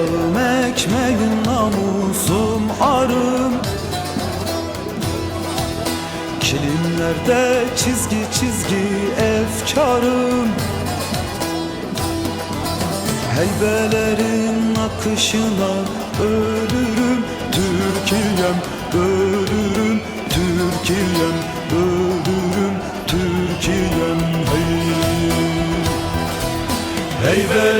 Toprağım ekmeğim namusum arım. Kilimlerde çizgi çizgi efkarım. Heybelerin akışına ölürüm. Türkiye'm ölürüm. Türkiye'm ölürüm. Türkiye'm hey. Heybelerin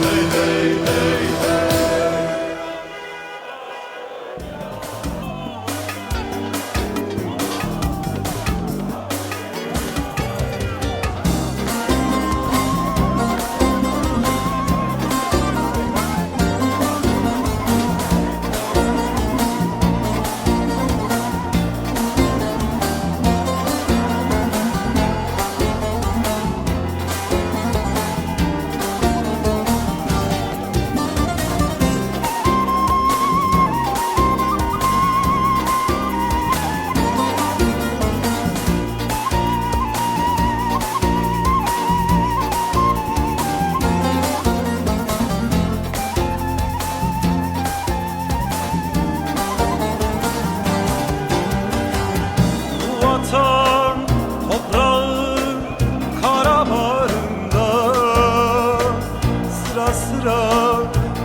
sıra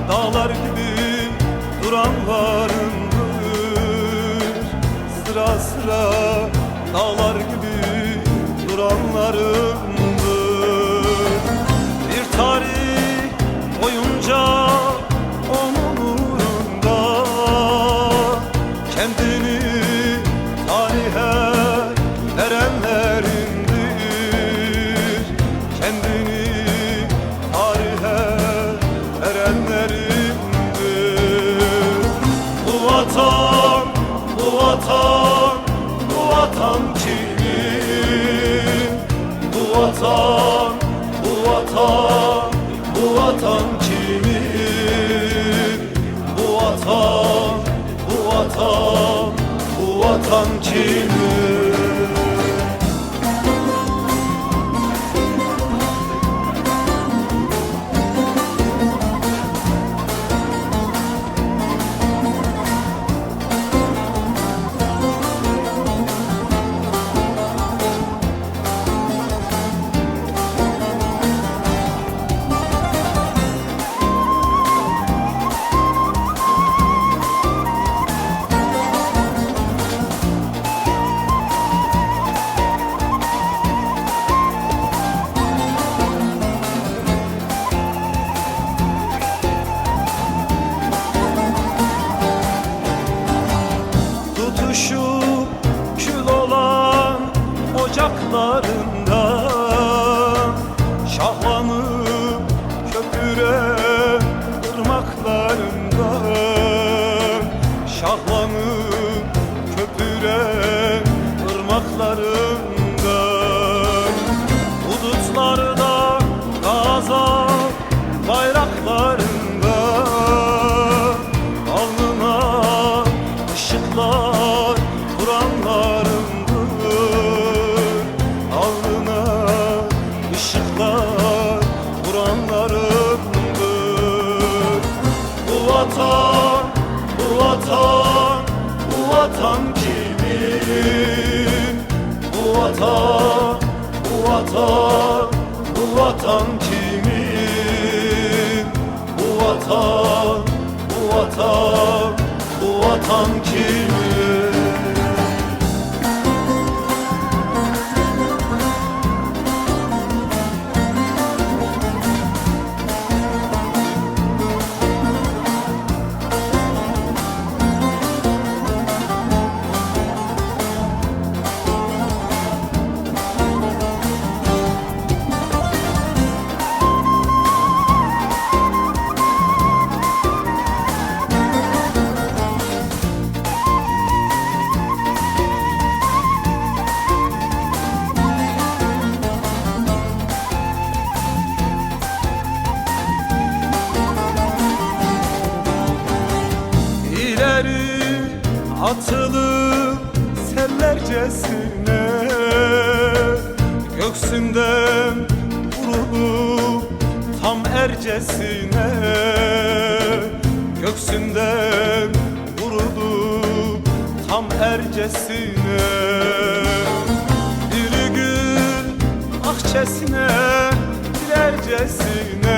dağlar gibi duranlarındır. Sıra sıra dağlar gibi duranlarındır vatan, bu vatan kimin? Bu vatan, bu vatan, bu vatan tutuşup kül olan ocaklarında vatan kimin? Bu vatan, bu vatan, bu vatan kimin? Bu vatan, bu vatan, bu vatan kimin? Sellercesine Göksünden vurulup tam ercesine Göksünden vurulup tam ercesine. Bir gün akçesine dilercesine